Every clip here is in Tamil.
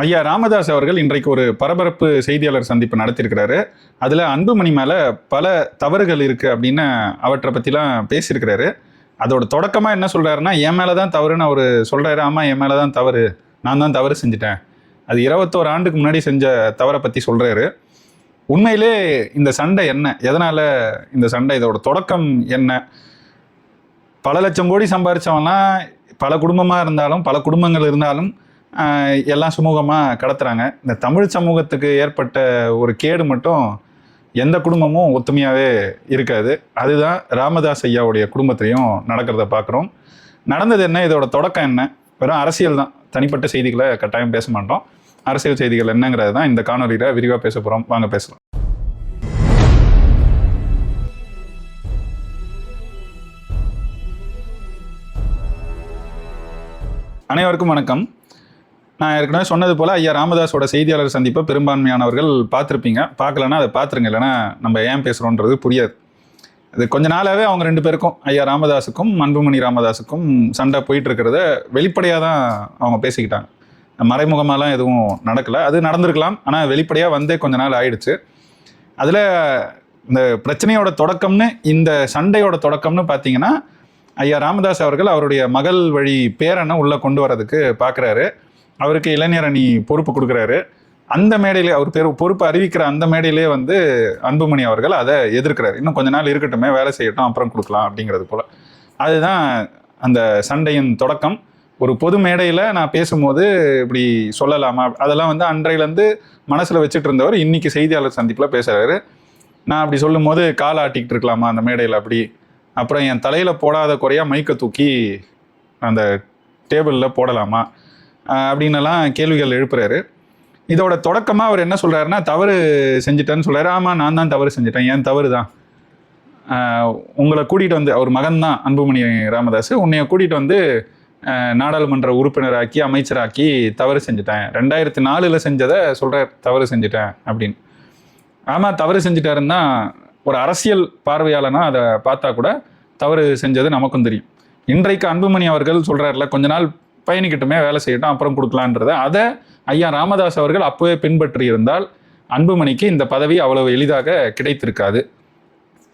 ஐயா ராமதாஸ் அவர்கள் இன்றைக்கு ஒரு பரபரப்பு செய்தியாளர் சந்திப்பு நடத்தியிருக்கிறாரு. அதில் அன்புமணி மேலே பல தவறுகள் இருக்குது அப்படின்னு அவற்றை பற்றிலாம் பேசியிருக்கிறாரு. அதோட தொடக்கமாக என்ன சொல்கிறாருன்னா என் மேலே தான் தவறுன்னு அவர் சொல்கிறாரு ஆமாம் என் மேலே தான் தவறு. நான் தான் தவறு செஞ்சுட்டேன். அது இருபத்தோரு ஆண்டுக்கு முன்னாடி செஞ்ச தவறை பற்றி சொல்கிறாரு உண்மையிலே இந்த சண்டை என்ன? எதனால் இந்த சண்டை? இதோட தொடக்கம் என்ன? பல லட்சம் கோடி சம்பாரித்தவன்லாம் பல குடும்பமாக இருந்தாலும் பல குடும்பங்கள் இருந்தாலும் எல்லாம் சுமூகமாக கடத்துகிறாங்க இந்த தமிழ் சமூகத்துக்கு ஏற்பட்ட ஒரு கேடு மட்டும் எந்த குடும்பமும் ஒத்துமையாகவே இருக்காது. அதுதான் ராமதாஸ் ஐயாவுடைய குடும்பத்திலையும் நடக்கிறத பார்க்குறோம் நடந்தது என்ன? இதோட தொடக்கம் என்ன? வெறும் அரசியல் தான். தனிப்பட்ட செய்திகளை கட்டாயம் பேச மாட்டோம். அரசியல் செய்திகள் என்னங்கிறது தான் இந்த காணொலியில் விரிவாக பேச போகிறோம் வாங்க பேசலாம். அனைவருக்கும் வணக்கம். நான் ஏற்கனவே சொன்னது போல் ஐயா ராமதாஸோட செய்தியாளர் சந்திப்பை பெரும்பான்மையானவர்கள் பார்த்துருப்பீங்க. பார்க்கலன்னா அதை பார்த்துருங்க. இல்லைன்னா நம்ம ஏன் பேசுகிறோன்றது புரியாது. இது கொஞ்ச நாளாகவே அவங்க ரெண்டு பேருக்கும் ஐயா ராமதாஸுக்கும் அன்புமணி ராமதாஸுக்கும் சண்டை போயிட்டு இருக்கிறத வெளிப்படையாக தான் அவங்க பேசிக்கிட்டாங்க. மறைமுகமாலாம் எதுவும் நடக்கலை. அது நடந்திருக்கலாம். ஆனால் வெளிப்படையாக வந்தே கொஞ்ச நாள் ஆயிடுச்சு. அதில் இந்த பிரச்சனையோட தொடக்கம்னு இந்த சண்டையோட தொடக்கம்னு பார்த்தீங்கன்னா ஐயா ராமதாஸ் அவர்கள் அவருடைய மகள் வழி பேரனை உள்ளே கொண்டு வரதுக்கு பார்க்குறாரு அவருக்கு இளைஞர் அணி பொறுப்பு கொடுக்குறாரு. அந்த மேடையிலே அவர் பேர் பொறுப்பு அறிவிக்கிற அந்த மேடையிலே வந்து அன்புமணி அவர்கள் அதை எதிர்க்கிறார். இன்னும் கொஞ்ச நாள் இருக்கட்டுமே வேலை செய்யட்டும் அப்புறம் கொடுக்கலாம் அப்படிங்கிறது போல். அதுதான் அந்த சண்டையின் தொடக்கம். ஒரு பொது மேடையில் நான் பேசும்போது இப்படி சொல்லலாமா? அதெல்லாம் வந்து அன்றையிலேருந்து மனசில் வச்சுட்டு இருந்தவர் இன்றைக்கி செய்தியாளர் சந்திப்பில் பேசுகிறாரு நான் அப்படி சொல்லும்போது கால் ஆட்டிக்கிட்டு இருக்கலாமா அந்த மேடையில் அப்படி? அப்புறம் என் தலையில் போடாத குறையாக மைக்கை தூக்கி அந்த டேபிளில் போடலாமா? ஆஹ் கேள்விகள் எழுப்புறாரு. இதோட தொடக்கமாக அவர் என்ன சொல்கிறாருன்னா தவறு செஞ்சுட்டேன்னு சொல்கிறாரு ஆமாம் நான் தான் தவறு செஞ்சுட்டேன். ஏன் தவறு தான்? உங்களை கூட்டிகிட்டு வந்து அவர் மகன் தான் அன்புமணி ராமதாஸ் உன்னைய கூட்டிகிட்டு வந்து நாடாளுமன்ற உறுப்பினராக்கி அமைச்சராக்கி தவறு செஞ்சுட்டேன். ரெண்டாயிரத்தி நாலில் செஞ்சதை சொல்கிறார் தவறு செஞ்சுட்டேன் அப்படின்னு. ஆமாம் தவறு செஞ்சுட்டாருன்னா ஒரு அரசியல் பார்வையாளனா அதை பார்த்தா கூட தவறு செஞ்சது நமக்கும் தெரியும். இன்றைக்கு அன்புமணி அவர்கள் சொல்கிறார்ல கொஞ்ச நாள் பயணிக்கட்டுமே வேலை செய்யட்டும் அப்புறம் கொடுக்கலான்றத. அதை ஐயா ராமதாஸ் அவர்கள் அப்போவே பின்பற்றி இருந்தால் அன்புமணிக்கு இந்த பதவி அவ்வளவு எளிதாக கிடைத்திருக்காது.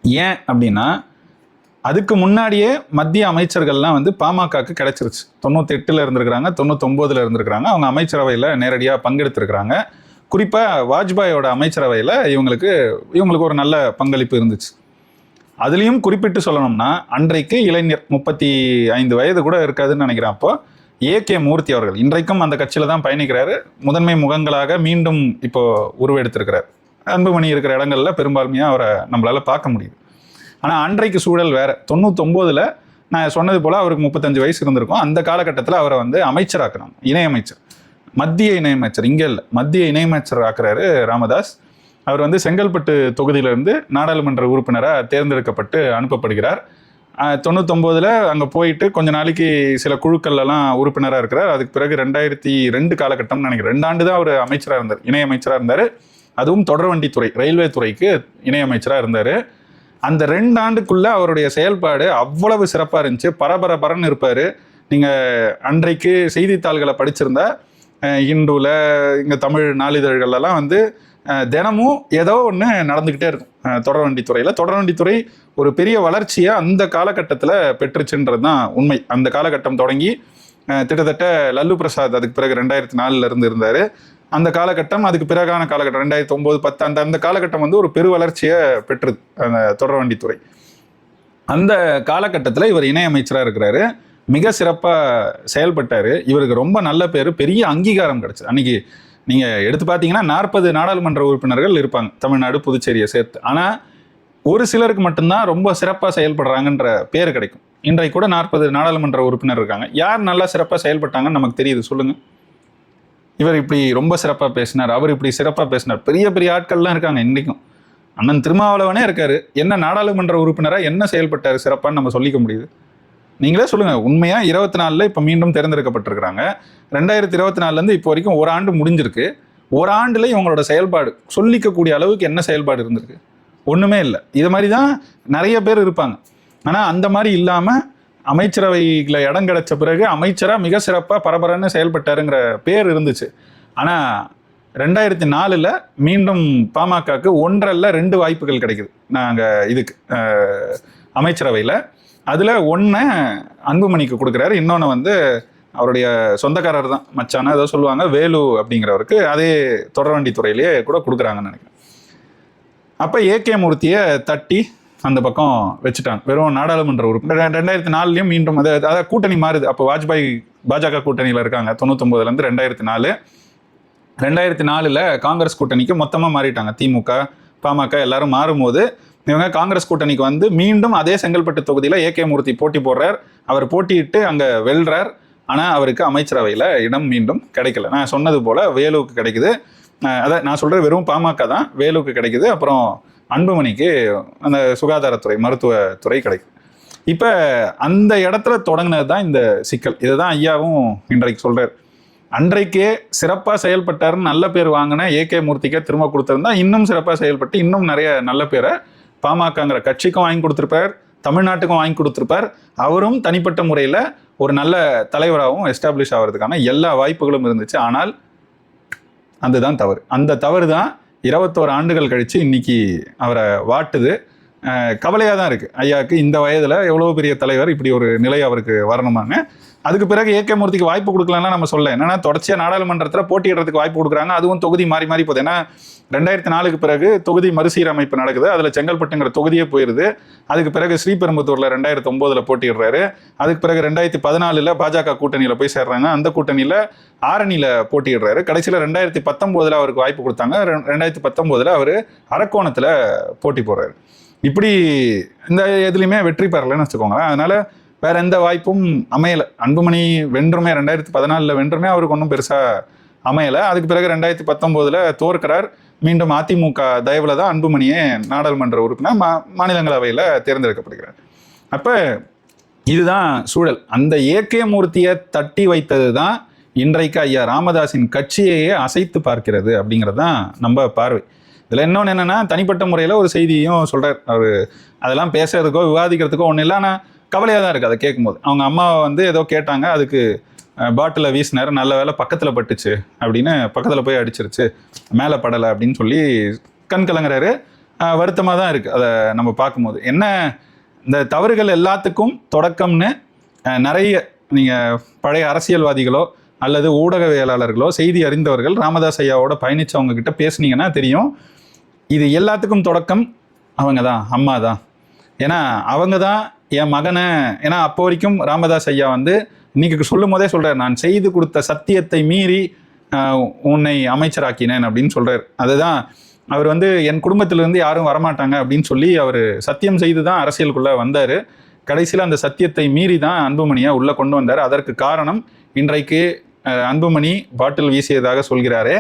ஏன் அப்படின்னா அதுக்கு முன்னாடியே மத்திய அமைச்சர்கள்லாம் வந்து பாமகக்கு கிடைச்சிருச்சு. தொண்ணூத்தி எட்டுல இருந்திருக்கிறாங்க தொண்ணூத்தொம்போதில் இருந்திருக்கிறாங்க. அவங்க அமைச்சரவையில் நேரடியாக பங்கெடுத்திருக்கிறாங்க. குறிப்பாக வாஜ்பாயோட அமைச்சரவையில் இவங்களுக்கு இவங்களுக்கு ஒரு நல்ல பங்களிப்பு இருந்துச்சு. அதுலேயும் குறிப்பிட்டு சொல்லணும்னா அன்றைக்கு இளைஞர் முப்பத்தி ஐந்து வயது கூட இருக்காதுன்னு நினைக்கிறேன் அப்போ ஏ கே மூர்த்தி அவர்கள். இன்றைக்கும் அந்த கட்சியில் தான் பயணிக்கிறாரு. முதன்மை முகங்களாக மீண்டும் இப்போ உருவெடுத்திருக்கிறார். அன்புமணி இருக்கிற இடங்கள்ல பெரும்பான்மையாக அவரை நம்மளால் பார்க்க முடியுது. ஆனால் அன்றைக்கு சூழல் வேறு. தொண்ணூத்தொம்போதில் நான் சொன்னது போல் அவருக்கு முப்பத்தஞ்சு வயசு இருந்திருக்கும். அந்த காலகட்டத்தில் அவரை வந்து அமைச்சராக்குறாங்க இணையமைச்சர். மத்திய இணையமைச்சர். இங்கே இல்லை. மத்திய இணையமைச்சர் ஆக்குறாரு ராமதாஸ். அவர் வந்து செங்கல்பட்டு தொகுதியிலிருந்து நாடாளுமன்ற உறுப்பினராக தேர்ந்தெடுக்கப்பட்டு அனுப்பப்படுகிறார். தொண்ணூத்தொம்போதுல அங்கே போயிட்டு கொஞ்ச நாளைக்கு சில குழுக்கள்லாம் உறுப்பினராக இருக்கிறார். அதுக்கு பிறகு ரெண்டாயிரத்தி ரெண்டு காலகட்டம்னு நினைக்கிறேன். ரெண்டு ஆண்டு தான் அவர் அமைச்சராக இருந்தார். இணையமைச்சராக இருந்தார். அதுவும் தொடர்வண்டித்துறை ரயில்வே துறைக்கு இணையமைச்சராக இருந்தார். அந்த ரெண்டு ஆண்டுக்குள்ள அவருடைய செயல்பாடு அவ்வளவு சிறப்பாக இருந்துச்சு. பரபரபரன்னு இருப்பார். நீங்கள் அன்றைக்கு செய்தித்தாள்களை படிச்சிருந்தா அஹ் இந்துல இங்கே தமிழ் நாளிதழ்கள்லாம் வந்து தினமும் ஏதோ ஒன்று நடந்துக்கிட்டே இருக்கும். அஹ் தொடர்வண்டித்துறையில் தொடர்வண்டித்துறை ஒரு பெரிய வளர்ச்சியை அந்த காலகட்டத்தில் பெற்றுச்சுன்றது தான் உண்மை. அந்த காலகட்டம் தொடங்கி கிட்டத்தட்ட லல்லு பிரசாத் அதுக்கு பிறகு ரெண்டாயிரத்தி நாலுல இருந்து இருந்தார். அந்த காலகட்டம் அதுக்கு பிறகான காலகட்டம். ரெண்டாயிரத்தி ஒம்பது பத்து அந்த அந்த காலகட்டம் வந்து ஒரு பெரு வளர்ச்சியை பெற்று அந்த தொடர்வண்டித்துறை அந்த காலகட்டத்தில் இவர் இணையமைச்சராக இருக்கிறாரு. மிக சிறப்பாக செயல்பட்டார். இவருக்கு ரொம்ப நல்ல பேர். பெரிய அங்கீகாரம் கிடச்சிது. அன்றைக்கி நீங்கள் எடுத்து பார்த்தீங்கன்னா நாற்பது நாடாளுமன்ற உறுப்பினர்கள் இருப்பாங்க. தமிழ்நாடு புதுச்சேரியை சேர்த்து. ஆனால் ஒரு சிலருக்கு மட்டும்தான் ரொம்ப சிறப்பாக செயல்படுறாங்கன்ற பேர் கிடைக்கும். இன்றைக்கு கூட நாற்பது நாடாளுமன்ற உறுப்பினர் இருக்காங்க. யார் நல்லா சிறப்பாக செயல்பட்டாங்கன்னு நமக்கு தெரியுது. சொல்லுங்கள் இவர் இப்படி ரொம்ப சிறப்பாக பேசினார். அவர் இப்படி சிறப்பாக பேசினார். பெரிய பெரிய ஆட்கள்லாம் இருக்காங்க இன்றைக்கும். அண்ணன் திருமாவளவனே இருக்காரு. என்ன நாடாளுமன்ற உறுப்பினராக என்ன செயல்பட்டார் சிறப்பான்னு நம்ம சொல்லிக்க முடியுது. நீங்களே சொல்லுங்க. உண்மையா இருபத்தி நாலில் இப்போ மீண்டும் தேர்ந்தெடுக்கப்பட்டிருக்கிறாங்க. ரெண்டாயிரத்தி இருபத்தி நாலுலேருந்து இப்போ வரைக்கும் ஒரு ஆண்டு முடிஞ்சிருக்கு. ஒரு ஆண்டுல இவங்களோட செயல்பாடு சொல்லிக்கக்கூடிய அளவுக்கு என்ன செயல்பாடு இருந்திருக்கு? ஒன்றுமே இல்லை. இது மாதிரி தான் நிறைய பேர் இருப்பாங்க. ஆனால் அந்த மாதிரி இல்லாமல் அமைச்சரவையில் இடம் கிடைச்ச பிறகு அமைச்சராக மிக சிறப்பாக பரபரன்னு செயல்பட்டாருங்கிற பேர் இருந்துச்சு. ஆனால் ரெண்டாயிரத்தி நாலில் மீண்டும் பாமகக்கு ஒன்றல்ல ரெண்டு வாய்ப்புகள் கிடைக்குது. நாங்கள் இதுக்கு அமைச்சரவையில். அதில் ஒன்று அன்புமணிக்கு கொடுக்குறாரு. இன்னொன்று வந்து அவருடைய சொந்தக்காரர் தான் மச்சான. ஏதோ சொல்லுவாங்க வேலு அப்படிங்கிறவருக்கு அதே தொடர்வண்டி துறையிலேயே கூட கொடுக்குறாங்கன்னு நினைக்கிறேன். அப்போ ஏகே மூர்த்தியை தட்டி அந்த பக்கம் வச்சுட்டாங்க வெறும் நாடாளுமன்ற உறுப்பினர். ரெண்டாயிரத்தி நாலுலேயும் மீண்டும் அது அதாவது கூட்டணி மாறுது. அப்போ வாஜ்பாய் பாஜக கூட்டணியில் இருக்காங்க. தொண்ணூத்தொம்பதுலேருந்து ரெண்டாயிரத்தி நாலு. ரெண்டாயிரத்தி நாலில் காங்கிரஸ் கூட்டணிக்கு மொத்தமாக மாறிட்டாங்க. திமுக பாமக எல்லாரும் மாறும்போது இவங்க காங்கிரஸ் கூட்டணிக்கு வந்து மீண்டும் அதே செங்கல்பட்டு தொகுதியில் ஏகே மூர்த்தி போட்டி போடுறார். அவர் போட்டியிட்டு அங்கே வெல்றார். ஆனால் அவருக்கு அமைச்சரவையில் இடம் மீண்டும் கிடைக்கல. நான் சொன்னது போல் வேலுவுக்கு கிடைக்குது. அதை நான் சொல்கிறது வெறும் பாமக தான். வேலுவுக்கு கிடைக்குது. அப்புறம் அன்புமணிக்கு அந்த சுகாதாரத்துறை மருத்துவத்துறை கிடைக்குது. இப்போ அந்த இடத்துல தொடங்கினது தான் இந்த சிக்கல். இதை தான் ஐயாவும் இன்றைக்கு சொல்கிறார் அன்றைக்கே சிறப்பாக செயல்பட்டாருன்னு நல்ல பேர் வாங்கின ஏகே மூர்த்திக்கே திரும்ப கொடுத்துருந்தா இன்னும் சிறப்பாக செயல்பட்டு இன்னும் நிறைய நல்ல பேரை பாமகங்கிற கட்சிக்கும் வாங்கி கொடுத்துருப்பார் தமிழ்நாட்டுக்கும் வாங்கி கொடுத்துருப்பார். அவரும் தனிப்பட்ட முறையில் ஒரு நல்ல தலைவராகவும் எஸ்டாப்ளிஷ் ஆகிறதுக்கான எல்லா வாய்ப்புகளும் இருந்துச்சு. ஆனால் அதுதான் தவறு. அந்த தவறு தான் இருபத்தோரு ஆண்டுகள் கழித்து இன்றைக்கி அவரை வாட்டுது. கவலையாக தான் இருக்குது ஐயாவுக்கு இந்த வயதில் எவ்வளோ பெரிய தலைவர் இப்படி ஒரு நிலை அவருக்கு வரணுமான்னு. அதுக்கு பிறகு ஏகே மூர்த்திக்கு வாய்ப்பு கொடுக்கலன்னா நம்ம சொல்ல. என்னன்னா தொடர்ச்சியாக நாடாளுமன்றத்தில் போட்டியிடுறதுக்கு வாய்ப்பு கொடுக்குறாங்க. அதுவும் தொகுதி மாறி மாறி போகுது. ஏன்னா ரெண்டாயிரத்தி நாலுக்கு பிறகு தொகுதி மறுசீரமைப்பு நடக்குது. அதில் செங்கல்பட்டுங்கிற தொகுதியே போயிடுது அதுக்கு பிறகு ஸ்ரீபெரும்புத்தூரில் ரெண்டாயிரத்தி ஒம்போதில் போட்டிடுறாரு அதுக்கு பிறகு ரெண்டாயிரத்தி பதினாலில் பாஜக கூட்டணியில் போய் சேர்றாங்க. அந்த கூட்டணியில் ஆரணியில் போட்டிடுறாரு கடைசியில் ரெண்டாயிரத்தி பத்தொம்போதில் அவருக்கு வாய்ப்பு கொடுத்தாங்க. ரெ- ரெண்டாயிரத்தி பத்தொம்போதில் அவர் அரக்கோணத்தில் போட்டி போடுறாரு. இப்படி இந்த எதுலையுமே வெற்றி பெறலைன்னு வச்சுக்கோங்களேன். அதனால் வேற எந்த வாய்ப்பும் அமையலை. அன்புமணி வென்றுமே ரெண்டாயிரத்தி பதினாலில் வென்றுமே அவருக்கு ஒன்றும் பெருசாக அமையலை. அதுக்கு பிறகு ரெண்டாயிரத்தி பத்தொம்போதில் தோற்கிறார் மீண்டும் அதிமுக தயவில் தான் அன்புமணியே நாடாளுமன்ற உறுப்பினர் மா மாநிலங்களவையில் தேர்ந்தெடுக்கப்படுகிறார். அப்போ இதுதான் சூழல். அந்த ஏகே மூர்த்தியை தட்டி வைத்தது தான் இன்றைக்கு ஐயா ராமதாஸின் கட்சியையே அசைத்து பார்க்கிறது அப்படிங்கிறது தான் நம்ம பார்வை. இதில் இன்னொன்று என்னென்னா தனிப்பட்ட முறையில் ஒரு செய்தியும் சொல்கிறார் அவர் அதெல்லாம் பேசுறதுக்கோ விவாதிக்கிறதுக்கோ ஒன்றும் இல்லை ஆனால் கவலையாக தான் இருக்குது அதை கேட்கும்போது. அவங்க அம்மாவை வந்து ஏதோ கேட்டாங்க அதுக்கு பாட்டில் வீசினார் நல்ல வேலை பக்கத்தில் பட்டுச்சு அப்படின்னு பக்கத்தில் போய் அடிச்சிருச்சு. மேலே படலை அப்படின்னு சொல்லி கண் கலங்குறாரு. வருத்தமாக தான் இருக்குது அதை நம்ம பார்க்கும்போது. என்ன இந்த தவறுகள் எல்லாத்துக்கும் தொடக்கம்னு நிறைய நீங்கள் பழைய அரசியல்வாதிகளோ அல்லது ஊடகவியலாளர்களோ செய்தி அறிந்தவர்கள் ராமதாஸ் ஐயாவோட பயணிச்சவங்க கிட்ட பேசுனீங்கன்னா தெரியும். இது எல்லாத்துக்கும் தொடக்கம் அவங்க தான் அம்மா தான். ஏன்னா அவங்க தான் என் மகனை ஏன்னா அப்போ வரைக்கும் ராமதாஸ் ஐயா வந்து இன்னைக்கு சொல்லும் போதே சொல்கிறார் நான் செய்து கொடுத்த சத்தியத்தை மீறி உன்னை அமைச்சராக்கினேன் அப்படின்னு சொல்கிறார் அதுதான் அவர் வந்து என் குடும்பத்திலிருந்து யாரும் வரமாட்டாங்க அப்படின்னு சொல்லி அவர் சத்தியம் செய்து தான் அரசியலுக்குள்ளே வந்தார். கடைசியில் அந்த சத்தியத்தை மீறி தான் அன்புமணியை உள்ளே கொண்டு வந்தார். அதற்கு காரணம் இன்றைக்கு அன்புமணி பாட்டில் வீசியதாக சொல்கிறாரே.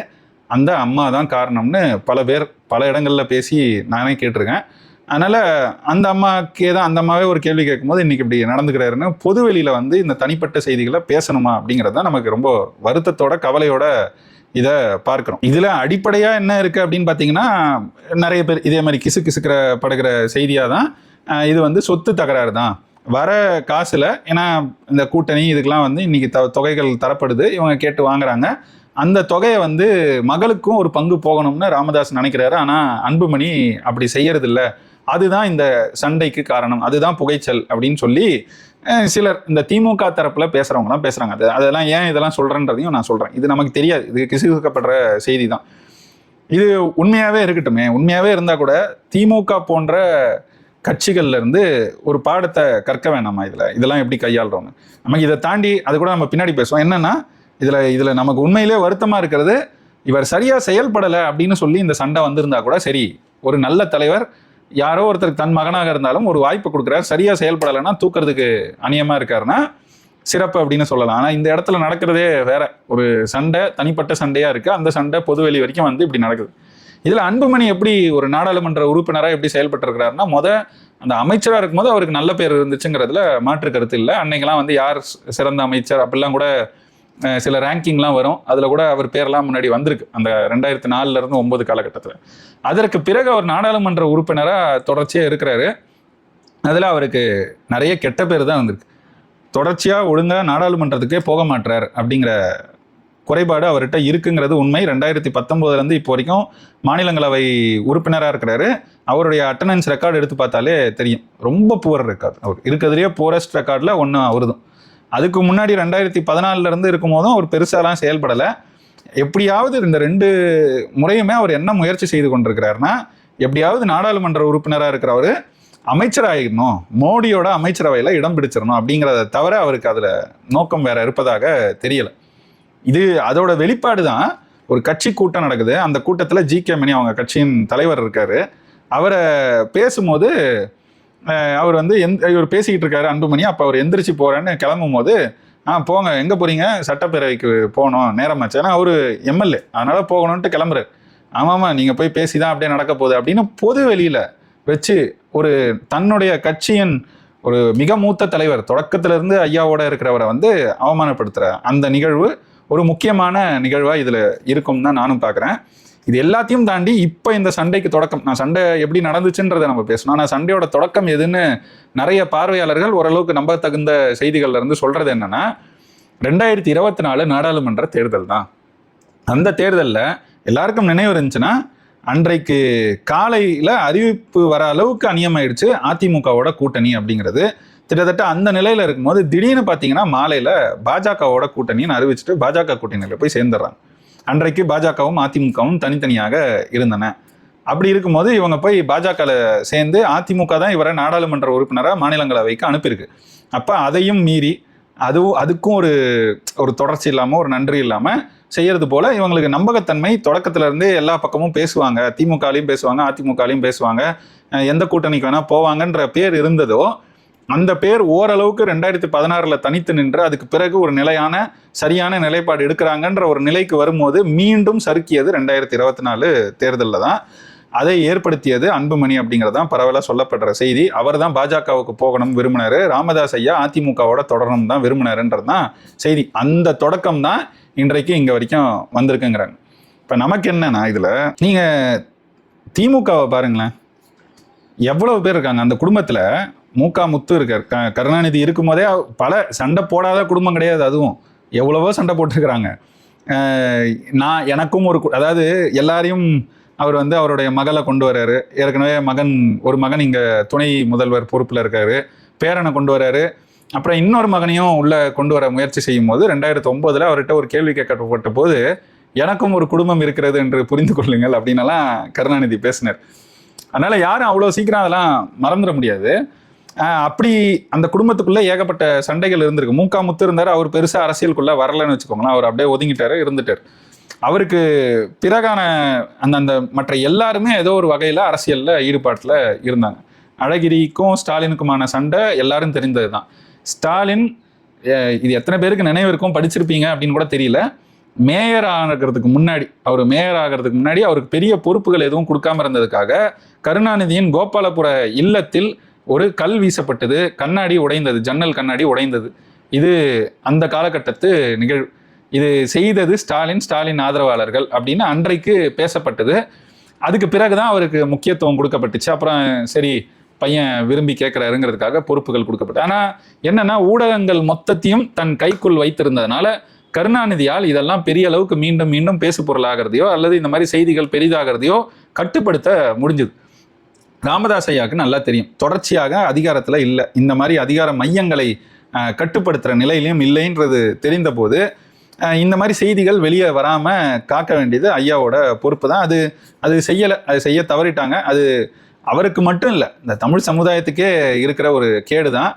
அந்த அம்மா தான் காரணம்னு பல பேர் பல இடங்களில் பேசி நானே கேட்டிருக்கேன். அதனால் அந்த அம்மாக்கே தான் அந்த அம்மாவே ஒரு கேள்வி கேட்கும்போது இன்னைக்கு இப்படி நடந்துக்கிறாருன்னு பொது வெளியில் வந்து இந்த தனிப்பட்ட செய்திகளை பேசணுமா அப்படிங்கிறது தான் நமக்கு ரொம்ப வருத்தத்தோட கவலையோட இதை பார்க்குறோம். இதில் அடிப்படையாக என்ன இருக்குது அப்படின்னு பார்த்தீங்கன்னா நிறைய பேர் இதே மாதிரி கிசு கிசுக்கிற படுகிற செய்தியாக தான் இது வந்து சொத்து தகராறு தான். வர காசில் ஏன்னா இந்த கூட்டணி இதுக்கெலாம் வந்து இன்றைக்கி த தொகைகள் தரப்படுது இவங்க கேட்டு வாங்குறாங்க. அந்த தொகையை வந்து மகளுக்கும் ஒரு பங்கு போகணும்னு ராமதாஸ் நினைக்கிறாரு. ஆனால் அன்புமணி அப்படி செய்யறதில்ல. அதுதான் இந்த சண்டைக்கு காரணம். அதுதான் புகைச்சல் அப்படின்னு சொல்லி சிலர் இந்த திமுக தரப்புல பேசுறவங்கலாம் பேசுறாங்க. அது அதெல்லாம் ஏன் இதெல்லாம் சொல்றேன்றதையும் நான் சொல்றேன். இது நமக்கு தெரியாது. இது கிசுகிசுக்கப்படுற செய்தி தான் இது உண்மையாவே இருக்கட்டுமே. உண்மையாவே இருந்தா கூட திமுக போன்ற கட்சிகள்ல இருந்து ஒரு பாடத்தை கற்க வேணாமா இதுல? இதெல்லாம் எப்படி கையாளுறோங்க நமக்கு இதை தாண்டி அது கூட நம்ம பின்னாடி பேசுவோம். என்னன்னா இதுல இதுல நமக்கு உண்மையிலே வருத்தமா இருக்கிறது இவர் சரியா செயல்படலை அப்படின்னு சொல்லி இந்த சண்டை வந்திருந்தா கூட சரி ஒரு நல்ல தலைவர் யாரோ ஒருத்தருக்கு தன் மகனாக இருந்தாலும் ஒரு வாய்ப்பு கொடுக்குறாரு. சரியாக செயல்படலைன்னா தூக்கிறதுக்கு அநியமாக இருக்காருன்னா சிறப்பு அப்படின்னு சொல்லலாம். ஆனால் இந்த இடத்துல நடக்கிறதே வேற. ஒரு சண்டை தனிப்பட்ட சண்டையாக இருக்குது அந்த சண்டை பொதுவெளி வரைக்கும் வந்து இப்படி நடக்குது. இதில் அன்புமணி எப்படி ஒரு நாடாளுமன்ற உறுப்பினராக எப்படி செயல்பட்டு இருக்கிறாருன்னா முத அந்த அமைச்சராக இருக்கும்போது அவருக்கு நல்ல பேர் இருந்துச்சுங்கிறதுல மாற்று கருத்து இல்லை. அன்னைக்கெல்லாம் வந்து யார் சிறந்த அமைச்சர் அப்படிலாம் கூட சில ரேங்கிங்லாம் வரும். அதில் கூட அவர் பேரெல்லாம் முன்னாடி வந்திருக்கு. அந்த ரெண்டாயிரத்தி நாலுலேருந்து ஒம்பது காலகட்டத்தில். அதற்கு பிறகு அவர் நாடாளுமன்ற உறுப்பினராக தொடர்ச்சியாக இருக்கிறாரு. அதில் அவருக்கு நிறைய கெட்ட பேர் தான் வந்திருக்கு. தொடர்ச்சியாக ஒழுங்காக நாடாளுமன்றத்துக்கே போக மாட்டார் அப்படிங்கிற குறைபாடு அவர்கிட்ட இருக்குங்கிறது உண்மை. ரெண்டாயிரத்தி பத்தொம்போதுலேருந்து இப்போ வரைக்கும் மாநிலங்களவை உறுப்பினராக இருக்கிறாரு. அவருடைய அட்டண்டன்ஸ் ரெக்கார்டு எடுத்து பார்த்தாலே தெரியும். ரொம்ப புவர் ரெக்கார்டு அவர் இருக்கிறதுலேயே புவரஸ்ட் ரெக்கார்டில் ஒன்று அவருதும் அதுக்கு முன்னாடி ரெண்டாயிரத்தி பதினாலிருந்து இருக்கும் போதும் அவர் பெருசாலாம் செயல்படலை. எப்படியாவது இந்த ரெண்டு முறையுமே அவர் என்ன முயற்சி செய்து கொண்டிருக்கிறாருன்னா எப்படியாவது நாடாளுமன்ற உறுப்பினராக இருக்கிறவர் அமைச்சராகிடணும் மோடியோட அமைச்சரவையில் இடம் பிடிச்சிடணும் அப்படிங்கிறத தவிர அவருக்கு அதில் நோக்கம் வேற இருப்பதாக தெரியலை. இது அதோட வெளிப்பாடு தான் ஒரு கட்சி கூட்டம் நடக்குது. அந்த கூட்டத்தில் ஜி கே மணி அவங்க கட்சியின் தலைவர் இருக்காரு. அவரை பேசும்போது அவர் வந்து எந்த இவர் பேசிக்கிட்டு இருக்காரு அன்புமணி. அப்போ அவர் எந்திரிச்சு போகிறேன்னு கிளம்பும் போது ஆ போங்க. எங்கே போகிறீங்க சட்டப்பேரவைக்கு போகணும். நேரமாச்சு. ஏன்னா அவர் எம்எல்ஏ. அதனால் போகணுன்ட்டு கிளம்புறாரு. ஆமாம்மா நீங்கள் போய் பேசி தான் அப்படியே நடக்க போகுது. அப்படின்னு பொது வெளியில் வச்சு ஒரு தன்னுடைய கட்சியின் ஒரு மிக மூத்த தலைவர் தொடக்கத்திலிருந்து ஐயாவோட இருக்கிறவரை வந்து அவமானப்படுத்துகிற அந்த நிகழ்வு ஒரு முக்கியமான நிகழ்வாக இதில் இருக்கும் தான் நானும் பார்க்குறேன் இது எல்லாத்தையும் தாண்டி இப்போ இந்த சண்டைக்கு தொடக்கம். நான் சண்டை எப்படி நடந்துச்சுன்றதை நம்ம பேசணும். ஆனால் சண்டையோட தொடக்கம் எதுன்னு நிறைய பார்வையாளர்கள் ஓரளவுக்கு நம்பத்தகுந்த செய்திகள்ல இருந்து சொல்றது என்னன்னா ரெண்டாயிரத்தி இருபத்தி நாலு நாடாளுமன்ற தேர்தல் தான். அந்த தேர்தலில் எல்லாருக்கும் நினைவு இருந்துச்சுன்னா அன்றைக்கு காலையில் அறிவிப்பு வர அளவுக்கு அநியமாயிடுச்சு அதிமுகவோட கூட்டணி அப்படிங்கிறது. கிட்டத்தட்ட அந்த நிலையில் இருக்கும்போது திடீர்னு பார்த்தீங்கன்னா மாலையில் பாஜகவோட கூட்டணின்னு அறிவிச்சுட்டு பாஜக கூட்டணியில் போய் சேர்ந்துடுறாங்க. அன்றைக்கு பாஜகவும் அதிமுகவும் தனித்தனியாக இருந்தன. அப்படி இருக்கும்போது இவங்க போய் பாஜகவில் சேர்ந்து அதிமுக தான் இவரை நாடாளுமன்ற உறுப்பினராக மாநிலங்களவைக்கு அனுப்பியிருக்கு. அப்போ அதையும் மீறி அதுவும் அதுக்கும் ஒரு ஒரு தொடர்ச்சி இல்லாமல் ஒரு நன்றி இல்லாமல் செய்யறது போல் இவங்களுக்கு நம்பகத்தன்மை தொடக்கத்திலேருந்தே எல்லா பக்கமும் பேசுவாங்க. திமுகலையும் பேசுவாங்க அதிமுகலையும் பேசுவாங்க. எந்த கூட்டணிக்கு வேணால் போவாங்கன்ற பேர் இருந்ததோ அந்த பேர் ஓரளவுக்கு ரெண்டாயிரத்தி பதினாறில் தனித்து நின்று அதுக்கு பிறகு ஒரு நிலையான சரியான நிலைப்பாடு எடுக்கிறாங்கன்ற ஒரு நிலைக்கு வரும்போது மீண்டும் சறுக்கியது ரெண்டாயிரத்தி இருபத்தி நாலு தேர்தலில் தான். அதை ஏற்படுத்தியது அன்புமணி அப்படிங்கிறது தான் பரவலாக சொல்லப்படுற செய்தி. அவர் தான் பாஜகவுக்கு போகணும் விரும்பினார். ராமதாஸ் ஐயா அதிமுகவோட தொடரணும் தான் விரும்பினாருன்றது தான் செய்தி. அந்த தொடக்கம் தான் இன்றைக்கு இங்கே வரைக்கும் வந்திருக்குங்கிறாங்க. இப்போ நமக்கு என்னன்னா இதில் நீங்கள் திமுகவை பாருங்களேன். எவ்வளவு பேர் இருக்காங்க அந்த குடும்பத்தில் மூக்கா முத்து இருக்கார். க கருணாநிதி இருக்கும்போதே பல சண்டை போடாத குடும்பம் கிடையாது அதுவும். எவ்வளவோ சண்டை போட்டிருக்கிறாங்க. நான் எனக்கும் ஒரு அதாவது எல்லாரையும் அவர் வந்து அவருடைய மகளை கொண்டு வர்றாரு. ஏற்கனவே மகன் ஒரு மகன் இங்கே துணை முதல்வர் பொறுப்பில் இருக்காரு. பேரனை கொண்டு வர்றாரு. அப்புறம் இன்னொரு மகனையும் உள்ளே கொண்டு வர முயற்சி செய்யும் போது ரெண்டாயிரத்தி ஒம்போதில் அவர்கிட்ட ஒரு கேள்வி கேட்கப்பட்ட போது எனக்கும் ஒரு குடும்பம் இருக்கிறது என்று புரிந்து கொள்ளுங்கள் அப்படின்னலாம் கருணாநிதி பேசினார். அதனால் யாரும் அவ்வளோ சீக்கிரம் அதெல்லாம் மறந்துட முடியாது. அப்படி அந்த குடும்பத்துக்குள்ள ஏகப்பட்ட சண்டைகள் இருந்திருக்கு. மூக்கா முத்து இருந்தார் அவர் பெருசாக அரசியலுக்குள்ள வரலன்னு வச்சுக்கோங்களேன். அவர் அப்படியே ஒதுங்கிட்டாரு இருந்துட்டார். அவருக்கு பிறகான அந்த அந்த மற்ற எல்லாருமே ஏதோ ஒரு வகையில் அரசியலில் ஈடுபாட்டில் இருந்தாங்க. அழகிரிக்கும் ஸ்டாலினுக்குமான சண்டை எல்லாரும் தெரிந்தது தான் ஸ்டாலின் இது எத்தனை பேருக்கு நினைவு இருக்கும் படிச்சிருப்பீங்க அப்படின்னு கூட தெரியல. மேயர் ஆகிறதுக்கு முன்னாடி அவர் மேயர் ஆகிறதுக்கு முன்னாடி அவருக்கு பெரிய பொறுப்புகள் எதுவும் கொடுக்காம இருந்ததுக்காக கருணாநிதியின் கோபாலபுர இல்லத்தில் ஒரு கல் வீசப்பட்டது கண்ணாடி உடைந்தது ஜன்னல் கண்ணாடி உடைந்தது. இது அந்த காலகட்டத்து நிகழ்வு இது செய்தது ஸ்டாலின் ஸ்டாலின் ஆதரவாளர்கள் அப்படின்னு அன்றைக்கு பேசப்பட்டது. அதுக்கு பிறகுதான் அவருக்கு முக்கியத்துவம் கொடுக்கப்பட்டுச்சு. அப்புறம் சரி பையன் விரும்பி கேட்குறாருங்கிறதுக்காக பொறுப்புகள் கொடுக்கப்பட்டு ஆனால் என்னன்னா ஊடகங்கள் மொத்தத்தையும் தன் கைக்குள் வைத்திருந்ததுனால கருணாநிதியால் இதெல்லாம் பெரிய அளவுக்கு மீண்டும் மீண்டும் பேசு பொருளாகிறதையோ அல்லது இந்த மாதிரி செய்திகள் பெரிதாகிறதையோ கட்டுப்படுத்த முடிஞ்சுது. ராமதாஸ் ஐயாவுக்கு நல்லா தெரியும். தொடர்ச்சியாக அதிகாரத்தில் இல்லை. இந்த மாதிரி அதிகார மையங்களை கட்டுப்படுத்துகிற நிலையிலையும் இல்லைன்றது தெரிந்தபோது இந்த மாதிரி செய்திகள் வெளியே வராமல் காக்க வேண்டியது ஐயாவோட பொறுப்பு தான். அது அது செய்யலை அது செய்ய தவறிட்டாங்க. அது அவருக்கு மட்டும் இல்லை. இந்த தமிழ் சமுதாயத்துக்கே இருக்கிற ஒரு கேடு தான்.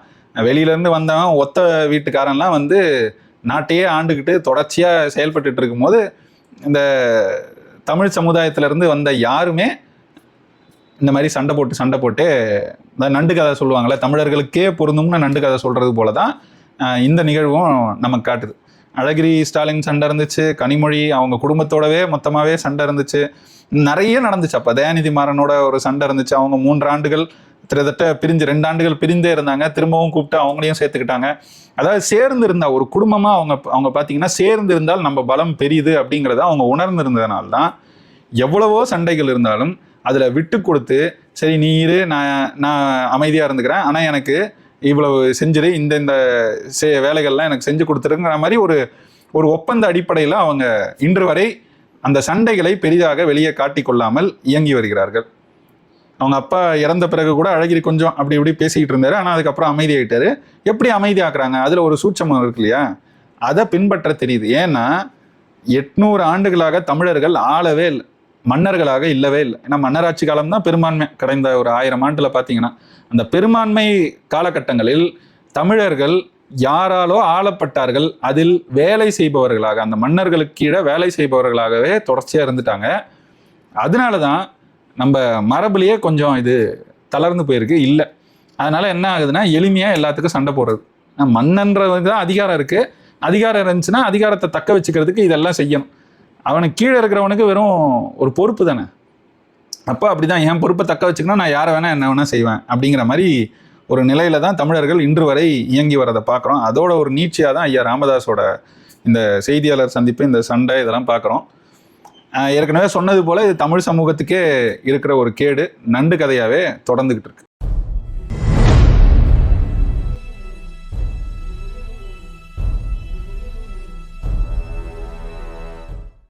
வெளியிலேருந்து வந்தவன் ஒத்த வீட்டுக்காரன்லாம் வந்து நாட்டையே ஆண்டுக்கிட்டு தொடர்ச்சியாக செயல்பட்டு இருக்கும்போது இந்த தமிழ் சமுதாயத்திலேருந்து வந்த யாருமே இந்த மாதிரி சண்டை போட்டு சண்டை போட்டு நண்டு கதை சொல்லுவாங்கள்ல தமிழர்களுக்கே பொருந்தும்னு நண்டு கதை சொல்கிறது போல தான் இந்த நிகழ்வும் நமக்கு காட்டுது. அழகிரி ஸ்டாலின் சண்டை இருந்துச்சு கனிமொழி அவங்க குடும்பத்தோடவே மொத்தமாகவே சண்டை இருந்துச்சு. நிறைய நடந்துச்சு. அப்போ தயாநிதி மாறனோட ஒரு சண்டை இருந்துச்சு. அவங்க மூன்று ஆண்டுகள் கிட்டத்தட்ட பிரிஞ்சு ரெண்டு ஆண்டுகள் பிரிந்தே இருந்தாங்க. திரும்பவும் கூப்பிட்டு அவங்களையும் சேர்த்துக்கிட்டாங்க. அதாவது சேர்ந்து இருந்தா ஒரு குடும்பமாக அவங்க அவங்க பார்த்தீங்கன்னா சேர்ந்து இருந்தால் நம்ம பலம் பெரியுது அப்படிங்கிறத அவங்க உணர்ந்திருந்ததுனால தான் எவ்வளவோ சண்டைகள் இருந்தாலும் அதில் விட்டு கொடுத்து சரி நீ இரு நான் நான் அமைதியாக இருந்துக்கிறேன். ஆனால் எனக்கு இவ்வளவு செஞ்சிரு. இந்த இந்த செ- வேலைகள்லாம் எனக்கு செஞ்சு கொடுத்துருங்கிற மாதிரி ஒரு ஒரு ஒப்பந்த அடிப்படையில் அவங்க இன்று வரை அந்த சண்டைகளை பெரிதாக வெளியே காட்டிக்கொள்ளாமல் இயங்கி வருகிறார்கள். அவங்க அப்பா இறந்த பிறகு கூட அழகிரி கொஞ்சம் அப்படி இப்படி பேசிக்கிட்டு இருந்தார். ஆனால் அதுக்கப்புறம் அமைதியாகிட்டாரு எப்படி அமைதியாக்குறாங்க? அதில் ஒரு சூட்சமம் இருக்கு இல்லையா? அதை பின்பற்ற தெரியுது. ஏன்னா எட்நூறு ஆண்டுகளாக தமிழர்கள் ஆளவே இல்லை. மன்னர்களாக இல்லவே இல்லை. ஏன்னா மன்னராட்சி காலம் தான் பெரும்பான்மை கடந்த ஒரு ஆயிரம் ஆண்டில் பார்த்தீங்கன்னா அந்த பெரும்பான்மை காலகட்டங்களில் தமிழர்கள் யாராலோ ஆளப்பட்டார்கள் அதில் வேலை செய்பவர்களாக அந்த மன்னர்களுக்கு கீழே வேலை செய்பவர்களாகவே தொடர்ச்சியாக இருந்துட்டாங்க. அதனால தான் நம்ம மரபுலேயே கொஞ்சம் இது தளர்ந்து போயிருக்கு. இல்லை. அதனால என்ன ஆகுதுன்னா எளிமையாக எல்லாத்துக்கும் சண்டை போடுறது. மன்னன்றது தான் அதிகாரம் இருக்குது அதிகாரம் இருந்துச்சுன்னா அதிகாரத்தை தக்க வச்சுக்கிறதுக்கு இதெல்லாம் செய்யணும். அவனுக்கு கீழே இருக்கிறவனுக்கு வெறும் ஒரு பொறுப்பு தானே? அப்போ அப்படிதான் என் பொறுப்பை தக்க வச்சுக்கணும் நான் யாரை வேணா என்ன வேணா செய்வேன் அப்படிங்கிற மாதிரி ஒரு நிலையில தான் தமிழர்கள் இன்று வரை இயங்கி வரதை பார்க்குறோம். அதோட ஒரு நீட்சியாக தான் ஐயா ராமதாஸோட இந்த செய்தியாளர் சந்திப்பு இந்த சண்டை இதெல்லாம் பார்க்குறோம். ஏற்கனவே சொன்னது போல் இது தமிழ் சமூகத்துக்கே இருக்கிற ஒரு கேடு நண்டு கதையாகவே தொடர்ந்துக்கிட்டு இருக்கு.